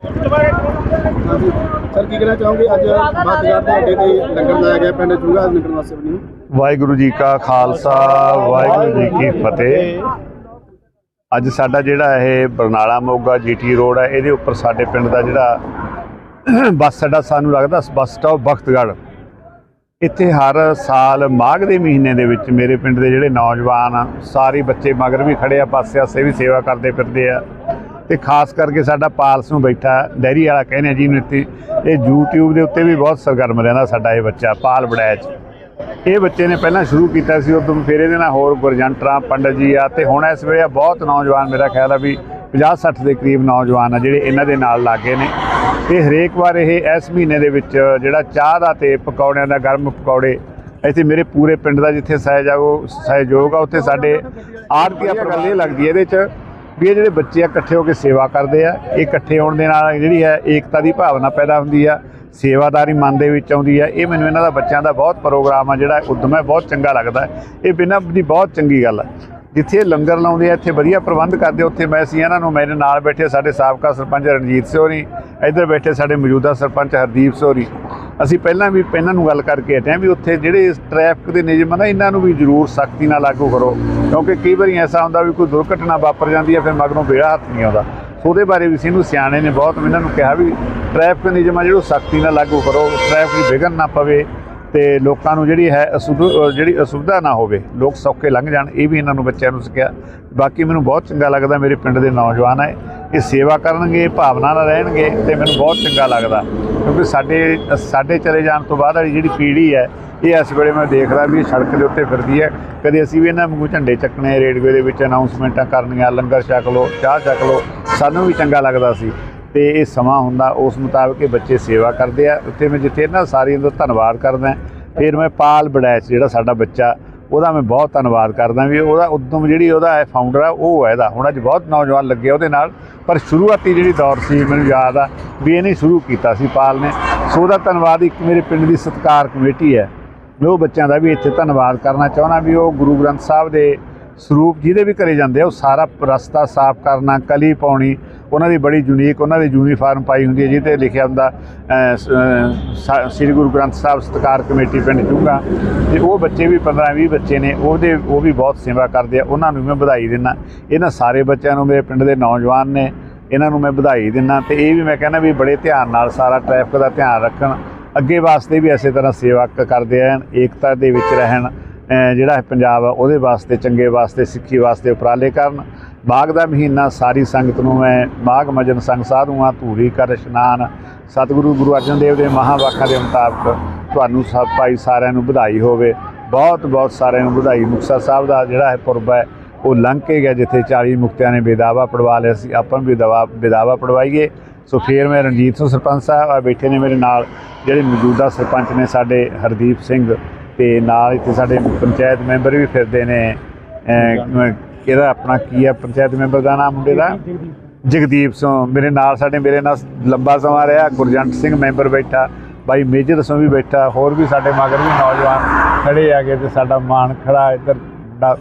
Sir, ਕੀ ਕਹਿਣਾ ਚਾਹੋਗੇ? ਅੱਜ ਬਾਤਗਾਰ ਦੇ ਅੱਡੇ ਤੇ ਲੰਗਰ ਲਾਇਆ ਗਿਆ, ਪਿੰਡ ਚੂਗਾ ਨਗਰ ਵਾਸੀ ਬਣੀ। ਵਾਹਿਗੁਰੂ ਜੀ ਕਾ ਖਾਲਸਾ, ਵਾਹਿਗੁਰੂ ਜੀ ਕੀ ਫਤਿਹ। ਅੱਜ ਸਾਡਾ ਜਿਹੜਾ ਇਹ ਬਰਨਾਲਾ ਮੋਗਾ ਜੀਟੀ ਰੋਡ ਹੈ, ਇਹਦੇ ਉੱਪਰ ਸਾਡੇ ਪਿੰਡ ਦਾ ਜਿਹੜਾ ਬੱਸ ਅੱਡਾ ਸਾਨੂੰ ਲੱਗਦਾ ਬੱਸ ਸਟਾਪ ਬਖਤਗੜ੍ਹ। ਇੱਥੇ ਹਰ ਸਾਲ ਮਾਘ ਦੇ ਮਹੀਨੇ ਦੇ ਵਿੱਚ ਮੇਰੇ ਪਿੰਡ ਦੇ ਜਿਹੜੇ ਨੌਜਵਾਨ ਸਾਰੇ ਬੱਚੇ ਮਗਰ ਵੀ ਖੜੇ ਆ, ਪਾਸੇ ਆਸੇ ਵੀ ਸੇਵਾ ਕਰਦੇ ਫਿਰਦੇ ਆ। ਤੇ ਖਾਸ ਕਰਕੇ ਸਾਡਾ ਪਾਲਸ ਨੂੰ ਬੈਠਾ ਡੈਰੀ ਵਾਲਾ ਕਹਿੰਦੇ ਆ ਜੀ ਨਿੱਤੀ, ਇਹ YouTube ਦੇ ਉੱਤੇ ਵੀ ਬਹੁਤ ਸਰਗਰਮ ਰਹਿੰਦਾ ਸਾਡਾ ਇਹ ਬੱਚਾ, ਪਾਲ ਬੜੈਚ ਇਹ ਬੱਚੇ ਨੇ ਪਹਿਲਾਂ ਸ਼ੁਰੂ ਕੀਤਾ ਸੀ, ਉਦੋਂ ਫਿਰ ਇਹਦੇ ਨਾਲ ਹੋਰ ਗੁਰਜੰਟਰਾ ਪੰਡਤ ਜੀ ਆ, ਤੇ ਹੁਣ ਇਸ ਵੇਲੇ ਬਹੁਤ ਨੌਜਵਾਨ, ਮੇਰਾ ਖਿਆਲ ਆ ਵੀ 50 60 ਦੇ ਕਰੀਬ ਨੌਜਵਾਨ ਆ ਜਿਹੜੇ ਇਹਨਾਂ ਦੇ ਨਾਲ ਲਾਗੇ ਨੇ। ਇਹ ਹਰੇਕ ਵਾਰ ਇਹ ਇਸ ਮਹੀਨੇ ਦੇ ਵਿੱਚ ਜਿਹੜਾ ਚਾਹ ਦਾ ਤੇ ਪਕੌੜਿਆਂ ਦਾ ਗਰਮ ਪਕੌੜੇ, ਇੱਥੇ ਮੇਰੇ ਪੂਰੇ ਪਿੰਡ ਦਾ ਜਿੱਥੇ ਸਹਿਯੋਗ ਸਹਿਯੋਗ ਆ, ਉੱਥੇ ਸਾਡੇ ਆਰਤੀ ਗੱਲ ਲੱਗਦੀ ਹੈ ਇਹਦੇ 'ਚ। ਵੀ ਇਹ ਜਿਹੜੇ ਬੱਚੇ ਆ, ਇਕੱਠੇ ਹੋ ਕੇ ਸੇਵਾ ਕਰਦੇ ਆ, ਇਹ ਇਕੱਠੇ ਹੋਣ ਦੇ ਨਾਲ ਜਿਹੜੀ ਹੈ, ਏਕਤਾ ਦੀ ਭਾਵਨਾ ਪੈਦਾ ਹੁੰਦੀ ਆ, ਸੇਵਾਦਾਰੀ ਮਨ ਦੇ ਵਿੱਚ ਆਉਂਦੀ ਆ। ਇਹ ਮੈਨੂੰ ਇਹਨਾਂ ਦਾ ਬੱਚਿਆਂ ਦਾ ਬਹੁਤ ਪ੍ਰੋਗਰਾਮ ਆ, ਜਿਹੜਾ ਉਦਮ ਹੈ, ਬਹੁਤ ਚੰਗਾ ਲੱਗਦਾ। ਇਹ ਬਿਨਾਂ ਦੀ ਬਹੁਤ ਚੰਗੀ ਗੱਲ ਆ। ਜਿੱਥੇ ਲੰਗਰ ਲਾਉਂਦੇ ਆ, ਇੱਥੇ ਵਧੀਆ ਪ੍ਰਬੰਧ ਕਰਦੇ ਉੱਥੇ ਮੈਂ ਅਸੀਂ ਇਹਨਾਂ ਨੂੰ, ਮੇਰੇ ਨਾਲ ਬੈਠੇ ਸਾਡੇ ਸਾਬਕਾ ਸਰਪੰਚ ਰਣਜੀਤ ਸੋਰੀ ਇੱਧਰ ਬੈਠੇ ਸਾਡੇ ਮੌਜੂਦਾ ਸਰਪੰਚ ਹਰਦੀਪ ਸੋਰੀ ਅਸੀਂ ਪਹਿਲਾਂ ਵੀ ਇਹਨਾਂ ਨੂੰ ਗੱਲ ਕਰਕੇ ਹਟੇ ਹਾਂ ਵੀ ਉੱਥੇ ਜਿਹੜੇ ਟ੍ਰੈਫਿਕ ਦੇ ਨਿਯਮ ਆ ਨਾ, ਇਹਨਾਂ ਨੂੰ ਵੀ ਜ਼ਰੂਰ ਸਖਤੀ ਨਾਲ ਲਾਗੂ ਕਰੋ। ਕਿਉਂਕਿ ਕਈ ਵਾਰੀ ਐਸਾ ਹੁੰਦਾ ਵੀ ਕੋਈ ਦੁਰਘਟਨਾ ਵਾਪਰ ਜਾਂਦੀ ਹੈ ਫਿਰ ਮਗਰੋਂ ਬੇੜਾ ਹੱਥ ਨਹੀਂ ਆਉਂਦਾ। ਸੋ ਉਹਦੇ ਬਾਰੇ ਵੀ ਸਿਨੂੰ ਸਿਆਣੇ ਨੇ ਬਹੁਤ ਇਹਨਾਂ ਨੂੰ ਕਿਹਾ ਵੀ ਟ੍ਰੈਫਿਕ ਨਿਯਮ ਆ ਜਿਹੜਾ ਸਖਤੀ ਨਾਲ ਲਾਗੂ ਕਰੋ ਟ੍ਰੈਫਿਕ ਦੀ ਵਿਘਨ ਨਾ ਪਵੇ ਤੇ ਲੋਕਾਂ ਨੂੰ ਜਿਹੜੀ ਹੈ ਅਸੁਵਿ- ਜਿਹੜੀ ਅਸੁਵਿਧਾ ਨਾ ਹੋਵੇ, ਲੋਕ ਸੌਖੇ ਲੰਘ ਜਾਣ, ਇਹ ਵੀ ਇਹਨਾਂ ਨੂੰ ਬੱਚਿਆਂ ਨੂੰ ਸਿੱਖਿਆ। ਬਾਕੀ ਮੈਨੂੰ ਬਹੁਤ ਚੰਗਾ ਲੱਗਦਾ, ਮੇਰੇ ਪਿੰਡ ਦੇ ਨੌਜਵਾਨ ਹੈ ਇਹ ਸੇਵਾ ਕਰਨਗੇ, ਭਾਵਨਾ ਨਾਲ ਰਹਿਣਗੇ ਤੇ ਮੈਨੂੰ ਬਹੁਤ ਚੰਗਾ ਲੱਗਦਾ। ਕਿਉਂਕਿ ਸਾਡੇ ਸਾਡੇ ਚਲੇ ਜਾਣ ਤੋਂ ਬਾਅਦ ਵਾਲੀ ਜਿਹੜੀ ਪੀੜ੍ਹੀ ਹੈ, ਇਹ ਇਸ ਵੇਲੇ ਮੈਂ ਦੇਖਦਾ ਵੀ ਇਹ ਸੜਕ ਦੇ ਉੱਤੇ ਫਿਰਦੀ ਹੈ। ਕਦੇ ਅਸੀਂ ਵੀ ਇਹਨਾਂ ਵਾਂਗੂ ਝੰਡੇ ਚੱਕਣੇ ਰੇਡਵੇ ਦੇ ਵਿੱਚ ਅਨਾਉਂਸਮੈਂਟਾਂ ਕਰਨੀਆਂ, ਲੰਗਰ ਛਕ ਲਓ, ਚਾਹ ਛਕ ਲਓ, ਸਾਨੂੰ ਵੀ ਚੰਗਾ ਲੱਗਦਾ ਸੀ। ਤੇ ਇਹ ਸਮਾਂ ਹੁੰਦਾ, ਉਸ ਮੁਤਾਬਕ ਇਹ ਬੱਚੇ ਸੇਵਾ ਕਰਦੇ ਆ। ਉੱਥੇ ਮੈਂ ਜਿੱਥੇ ਇਹਨਾਂ ਸਾਰੀਆਂ ਦਾ ਧੰਨਵਾਦ ਕਰਦਾ, ਫਿਰ ਮੈਂ ਪਾਲ ਬੜੈਚ, ਜਿਹੜਾ ਸਾਡਾ ਬੱਚਾ ਉਹਦਾ ਮੈਂ ਬਹੁਤ ਧੰਨਵਾਦ ਕਰਦਾ ਵੀ ਉਹਦਾ ਉਦਮ ਜਿਹੜੀ ਉਹਦਾ ਹੈ ਫਾਊਂਡਰ ਆ, ਉਹ ਹੈ ਇਹਦਾ। ਹੁਣ ਅੱਜ ਬਹੁਤ ਨੌਜਵਾਨ ਲੱਗੇ ਉਹਦੇ ਨਾਲ, ਪਰ ਸ਼ੁਰੂਆਤੀ ਜਿਹੜੀ ਦੌਰ ਸੀ, ਮੈਨੂੰ ਯਾਦ ਆ ਵੀ ਇਹਨੇ ਸ਼ੁਰੂ ਕੀਤਾ ਸੀ ਪਾਲ ਨੇ। ਸੋ ਉਹਦਾ ਧੰਨਵਾਦ ਇੱਕ ਮੇਰੇ ਪਿੰਡ ਦੀ ਸਤਕਾਰ ਕਮੇਟੀ ਹੈ। ਮੈਂ ਉਹ ਬੱਚਿਆਂ ਦਾ ਵੀ ਇੱਥੇ ਧੰਨਵਾਦ ਕਰਨਾ ਚਾਹੁੰਦਾ ਵੀ ਉਹ ਗੁਰੂ ਗ੍ਰੰਥ ਸਾਹਿਬ ਦੇ ਸਰੂਪ ਜਿਹਦੇ ਵੀ ਘਰੇ ਜਾਂਦੇ ਆ, ਉਹ ਸਾਰਾ ਰਸਤਾ ਸਾਫ਼ ਕਰਨਾ, ਕਲੀ ਪਾਉਣੀ, ਉਹਨਾਂ ਦੀ ਬੜੀ ਯੂਨੀਕ ਉਹਨਾਂ ਦੀ ਯੂਨੀਫਾਰਮ ਪਾਈ ਹੁੰਦੀ ਹੈ, ਜਿਹਦੇ ਲਿਖਿਆ ਹੁੰਦਾ ਸ੍ਰੀ ਗੁਰੂ ਗ੍ਰੰਥ ਸਾਹਿਬ ਸਤਕਾਰ ਕਮੇਟੀ ਪਿੰਡ ਚੁੰਗਾ। ਤੇ ਉਹ ਬੱਚੇ ਵੀ 15 20 ਬੱਚੇ ਨੇ, ਉਹਦੇ, ਉਹ ਵੀ ਬਹੁਤ ਸੇਵਾ ਕਰਦੇ ਆ, ਉਹਨਾਂ ਨੂੰ ਵੀ ਮੈਂ ਵਧਾਈ ਦਿੰਦਾ ਇਹਨਾਂ ਸਾਰੇ ਬੱਚਿਆਂ ਨੂੰ ਮੇਰੇ ਪਿੰਡ ਦੇ ਨੌਜਵਾਨ ਨੇ, ਇਹਨਾਂ ਨੂੰ ਮੈਂ ਵਧਾਈ ਦਿੰਦਾ ਤੇ ਇਹ ਵੀ ਮੈਂ ਕਹਿੰਦਾ ਵੀ ਬੜੇ ਧਿਆਨ ਨਾਲ ਸਾਰਾ ਟ੍ਰੈਫਿਕ ਦਾ ਧਿਆਨ ਰੱਖਣ। ਅੱਗੇ ਵਾਸਤੇ ਵੀ ਇਸੇ ਤਰ੍ਹਾਂ ਸੇਵਾ ਕ- ਕਰਦੇ ਰਹਿਣ, ਏਕਤਾ ਦੇ ਵਿੱਚ ਰਹਿਣ ਜਿਹੜਾ ਹੈ ਪੰਜਾਬ ਆ ਉਹਦੇ ਵਾਸਤੇ, ਚੰਗੇ ਵਾਸਤੇ, ਸਿੱਖੀ ਵਾਸਤੇ ਉਪਰਾਲੇ ਕਰਨ। ਮਾਘ ਦਾ ਮਹੀਨਾ ਸਾਰੀ ਸੰਗਤ ਨੂੰ ਮੈਂ ਮਾਘ ਮਜਨ ਸੰਗ ਸਾਧੂਆਂ, ਧੂਰੀ ਕਰ ਇਸ਼ਨਾਨ। ਸਤਿਗੁਰੂ ਗੁਰੂ ਅਰਜਨ ਦੇਵ ਦੇ ਮਹਾਵਾਕਾਂ ਦੇ ਮੁਤਾਬਕ ਤੁਹਾਨੂੰ ਸਭ ਭਾਈ ਸਾਰਿਆਂ ਨੂੰ ਵਧਾਈ ਹੋਵੇ। ਬਹੁਤ ਬਹੁਤ ਸਾਰਿਆਂ ਨੂੰ ਵਧਾਈ। ਮੁਕਤਸਰ ਸਾਹਿਬ ਦਾ ਜਿਹੜਾ ਹੈ ਪੁਰਬ ਹੈ, ਉਹ ਲੰਘ ਕੇ ਗਿਆ, ਜਿੱਥੇ 40 ਮੁਕਤਿਆਂ ਨੇ ਬੇਦਾਵਾ ਪੜਵਾ ਲਿਆ ਸੀ। ਆਪਾਂ ਵੀ ਦਵਾ ਬੇਦਾਵਾ ਪੜਵਾਈਏ। ਸੋ ਫਿਰ ਮੈਂ ਰਣਜੀਤ ਸਿੰਘ ਸਰਪੰਚ ਸਾਹਿਬ ਆ ਬੈਠੇ ਨੇ ਮੇਰੇ ਨਾਲ, ਜਿਹੜੇ ਮੌਜੂਦਾ ਸਰਪੰਚ ਨੇ ਸਾਡੇ ਹਰਦੀਪ ਸਿੰਘ। ਤੇ ਨਾਲ ਇੱਥੇ ਸਾਡੇ ਪੰਚਾਇਤ ਮੈਂਬਰ ਵੀ ਫਿਰਦੇ ਨੇ। ਇਹਦਾ ਆਪਣਾ ਕੀ ਹੈ ਪੰਚਾਇਤ ਮੈਂਬਰ ਦਾ ਨਾਮ ਮੁੰਡੇ ਦਾ? ਜਗਦੀਪ ਸਿੰਘ। ਮੇਰੇ ਨਾਲ ਸਾਡੇ, ਮੇਰੇ ਨਾਲ ਲੰਬਾ ਸਮਾਂ ਰਿਹਾ। ਗੁਰਜੰਟ ਸਿੰਘ ਮੈਂਬਰ ਬੈਠਾ। ਬਾਈ ਮੇਜਰ ਸਿੰਘ ਵੀ ਬੈਠਾ। ਹੋਰ ਵੀ ਸਾਡੇ ਮਗਰ ਵੀ ਨੌਜਵਾਨ ਖੜੇ ਆ ਗਏ ਤੇ ਸਾਡਾ ਮਾਨ ਖੜਾ ਇੱਧਰ ਦਾ,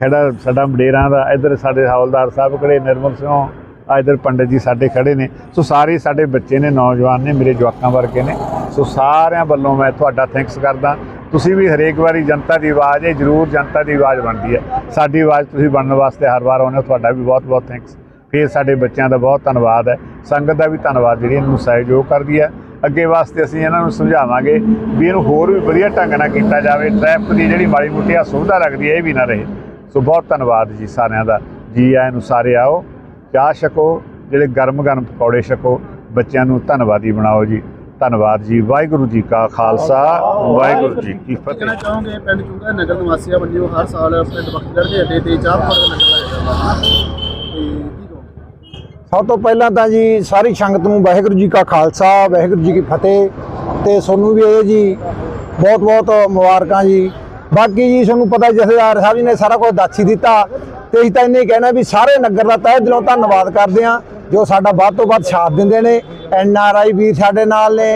ਖੜਾ ਸਾਡਾ ਮਡੇਰਾਂ ਦਾ। ਇੱਧਰ ਸਾਡੇ ਹੌਲਦਾਰ ਸਾਹਿਬ ਖੜੇ, ਨਿਰਮਲ ਸਿੰਘ। ਆ ਇੱਧਰ ਪੰਡਤ ਜੀ ਸਾਡੇ ਖੜੇ ਨੇ। ਸੋ ਸਾਰੇ ਸਾਡੇ ਬੱਚੇ ਨੇ, ਨੌਜਵਾਨ ਨੇ, ਮੇਰੇ ਜਵਾਕਾਂ ਵਰਗੇ ਨੇ। ਸੋ ਸਾਰਿਆਂ ਵੱਲੋਂ ਮੈਂ ਤੁਹਾਡਾ ਥੈਂਕਸ ਕਰਦਾ। ਤੁਸੀਂ ਵੀ ਹਰੇਕ ਵਾਰੀ ਜਨਤਾ ਦੀ ਆਵਾਜ਼ ਹੈ ਜਰੂਰ ਜਨਤਾ ਦੀ ਆਵਾਜ਼ ਬਣਦੀ ਹੈ। ਸਾਡੀ ਆਵਾਜ਼ ਤੁਸੀਂ ਬਣਨ ਵਾਸਤੇ ਹਰ ਵਾਰ ਆਉਂਦੇ ਹੋ। ਤੁਹਾਡਾ ਵੀ ਬਹੁਤ ਬਹੁਤ ਥੈਂਕਸ ਫਿਰ ਸਾਡੇ ਬੱਚਿਆਂ ਦਾ ਬਹੁਤ ਧੰਨਵਾਦ ਹੈ। ਸੰਗਤ ਦਾ ਵੀ ਧੰਨਵਾਦ ਜਿਹੜੀ ਇਹਨੂੰ ਸਹਿਯੋਗ ਕਰਦੀ ਹੈ। ਅੱਗੇ ਵਾਸਤੇ ਅਸੀਂ ਇਹਨਾਂ ਨੂੰ ਸਮਝਾਵਾਂਗੇ ਵੀ ਇਹਨੂੰ ਹੋਰ ਵੀ ਵਧੀਆ ਢੰਗ ਨਾਲ ਕੀਤਾ ਜਾਵੇ। ਟ੍ਰੈਫਿਕ ਦੀ ਜਿਹੜੀ ਮਾੜੀ ਮੋਟੀ ਸੁਵਿਧਾ ਲੱਗਦੀ ਹੈ, ਇਹ ਵੀ ਨਾ ਰਹੇ। ਸੋ ਬਹੁਤ ਧੰਨਵਾਦ ਜੀ ਸਾਰਿਆਂ ਦਾ। ਜੀ ਆਇਆਂ ਨੂੰ ਸਾਰੇ ਆਓ। ਚਾਹ ਛਕੋ। ਜਿਹੜੇ ਗਰਮ ਗਰਮ ਪਕੌੜੇ ਛਕੋ। ਬੱਚਿਆਂ ਨੂੰ ਧੰਨਵਾਦੀ ਬਣਾਓ ਜੀ। ਧੰਨਵਾਦ ਜੀ। ਵਾਹਿਗੁਰੂ ਜੀ ਕਾ ਖਾਲਸਾ ਵਾਹਿਗੁਰੂ ਜੀ ਕੀ ਫਤਿਹ ਕਹਿਣਾ ਚਾਹੋਗੇ? ਪਿੰਡ ਚੂਗਾ ਨਗਰ ਨਿਵਾਸੀਆਂ ਵੱਲੋਂ ਹਰ ਸਾਲ ਪਿੰਡ ਬਖਤਗੜ੍ਹ ਦੇ ਅੱਡੇ ਤੇ ਚਾਹ ਦਾ ਲੰਗਰ ਲਾਇਆ ਜਾਂਦਾ ਸਭ ਤੋਂ ਪਹਿਲਾਂ ਤਾਂ ਜੀ ਸਾਰੀ ਸੰਗਤ ਨੂੰ ਵਾਹਿਗੁਰੂ ਜੀ ਕਾ ਖਾਲਸਾ ਵਾਹਿਗੁਰੂ ਜੀ ਕੀ ਫਤਿਹ। ਤੇ ਤੁਹਾਨੂੰ ਵੀ ਇਹ ਜੀ ਬਹੁਤ ਬਹੁਤ ਮੁਬਾਰਕਾਂ ਜੀ। ਬਾਕੀ ਜੀ ਤੁਹਾਨੂੰ ਪਤਾ ਜਥੇਦਾਰ ਸਾਹਿਬ ਜੀ ਨੇ ਸਾਰਾ ਕੁਝ ਦੱਸ ਹੀ ਦਿੱਤਾ। ਤੇ ਅਸੀਂ ਤਾਂ ਇੰਨੇ ਹੀ ਕਹਿਣਾ ਵੀ ਸਾਰੇ ਨਗਰ ਦਾ ਤਹਿ ਦਿਲੋਂ ਧੰਨਵਾਦ ਕਰਦੇ ਹਾਂ। ਜੋ ਸਾਡਾ ਵੱਧ ਤੋਂ ਵੱਧ ਸਾਥ ਦਿੰਦੇ ਨੇ, ਐਨ ਆਰ ਆਈ ਵੀਰ ਸਾਡੇ ਨਾਲ ਨੇ।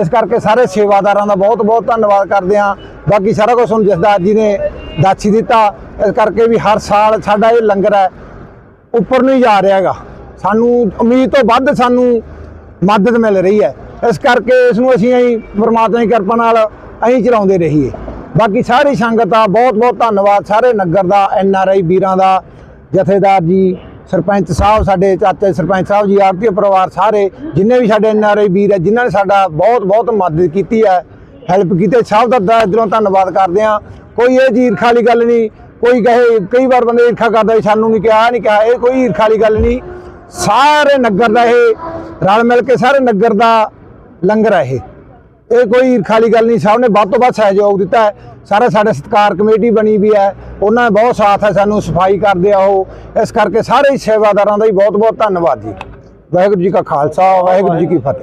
ਇਸ ਕਰਕੇ ਸਾਰੇ ਸੇਵਾਦਾਰਾਂ ਦਾ ਬਹੁਤ ਬਹੁਤ ਧੰਨਵਾਦ ਕਰਦੇ ਹਾਂ। ਬਾਕੀ ਸਾਰਾ ਕੁਝ ਤੁਹਾਨੂੰ ਜਥੇਦਾਰ ਜੀ ਨੇ ਦਾਛੀ ਦਿੱਤਾ। ਇਸ ਕਰਕੇ ਵੀ ਹਰ ਸਾਲ ਸਾਡਾ ਇਹ ਲੰਗਰ ਹੈ, ਉੱਪਰ ਨੂੰ ਹੀ ਜਾ ਰਿਹਾ ਹੈਗਾ। ਸਾਨੂੰ ਉਮੀਦ ਤੋਂ ਵੱਧ ਸਾਨੂੰ ਮਦਦ ਮਿਲ ਰਹੀ ਹੈ। ਇਸ ਕਰਕੇ ਇਸ ਨੂੰ ਅਸੀਂ ਅਸੀਂ ਪਰਮਾਤਮਾ ਦੀ ਕਿਰਪਾ ਨਾਲ ਅਸੀਂ ਚਲਾਉਂਦੇ ਰਹੀਏ। ਬਾਕੀ ਸਾਰੀ ਸੰਗਤ ਦਾ ਬਹੁਤ ਬਹੁਤ ਧੰਨਵਾਦ। ਸਾਰੇ ਨਗਰ ਦਾ, ਐਨ ਆਰ ਆਈ ਵੀਰਾਂ ਦਾ, ਜਥੇਦਾਰ ਜੀ ਸਰਪੰਚ ਸਾਹਿਬ, ਸਾਡੇ ਚਾਚੇ ਸਰਪੰਚ ਸਾਹਿਬ ਜੀ ਆਰਤੀ ਪਰਿਵਾਰ ਸਾਰੇ, ਜਿੰਨੇ ਵੀ ਸਾਡੇ ਐਨ ਆਰ ਆਈ ਵੀਰ ਹੈ, ਜਿਨ੍ਹਾਂ ਨੇ ਸਾਡਾ ਬਹੁਤ ਬਹੁਤ ਮਦਦ ਕੀਤੀ ਹੈ, ਹੈਲਪ ਕੀਤੀ ਸਭ ਦਾ ਦ- ਦਿਲੋਂ ਧੰਨਵਾਦ ਕਰਦੇ ਆ ਕੋਈ ਇਹ ਜੀ ਈਰਖਾ ਵਾਲੀ ਗੱਲ ਨਹੀਂ, ਕੋਈ ਕਹੇ, ਕਈ ਵਾਰ ਬੰਦੇ ਈਰਖਾ ਕਰਦਾ ਵੀ ਸਾਨੂੰ ਨਹੀਂ ਕਿਹਾ ਨਹੀਂ ਕਿਹਾ, ਇਹ ਕੋਈ ਈਰਖਾ ਵਾਲੀ ਗੱਲ ਨਹੀਂ। ਸਾਰੇ ਨਗਰ ਦਾ ਇਹ, ਰਲ ਮਿਲ ਕੇ ਸਾਰੇ ਨਗਰ ਦਾ ਲੰਗਰ ਹੈ ਇਹ। ਇਹ ਕੋਈ ਈਰਖਾ ਵਾਲੀ ਗੱਲ ਨਹੀਂ, ਸਭ ਨੇ ਵੱਧ ਤੋਂ ਵੱਧ ਸਹਿਯੋਗ ਦਿੱਤਾ ਹੈ। ਸਾਰੇ ਸਾਡੇ ਸਤਕਾਰ ਕਮੇਟੀ ਬਣੀ ਵੀ ਹੈ, ਉਹਨਾਂ ਦਾ ਬਹੁਤ ਸਾਥ ਹੈ ਸਾਨੂੰ, ਸਫ਼ਾਈ ਕਰਦੇ ਆ ਉਹ। ਇਸ ਕਰਕੇ ਸਾਰੇ ਸੇਵਾਦਾਰਾਂ ਦਾ ਹੀ ਬਹੁਤ ਬਹੁਤ ਧੰਨਵਾਦ ਜੀ। ਵਾਹਿਗੁਰੂ ਜੀ ਕਾ ਖਾਲਸਾ, ਵਾਹਿਗੁਰੂ ਜੀ ਕੀ ਫਤਿਹ।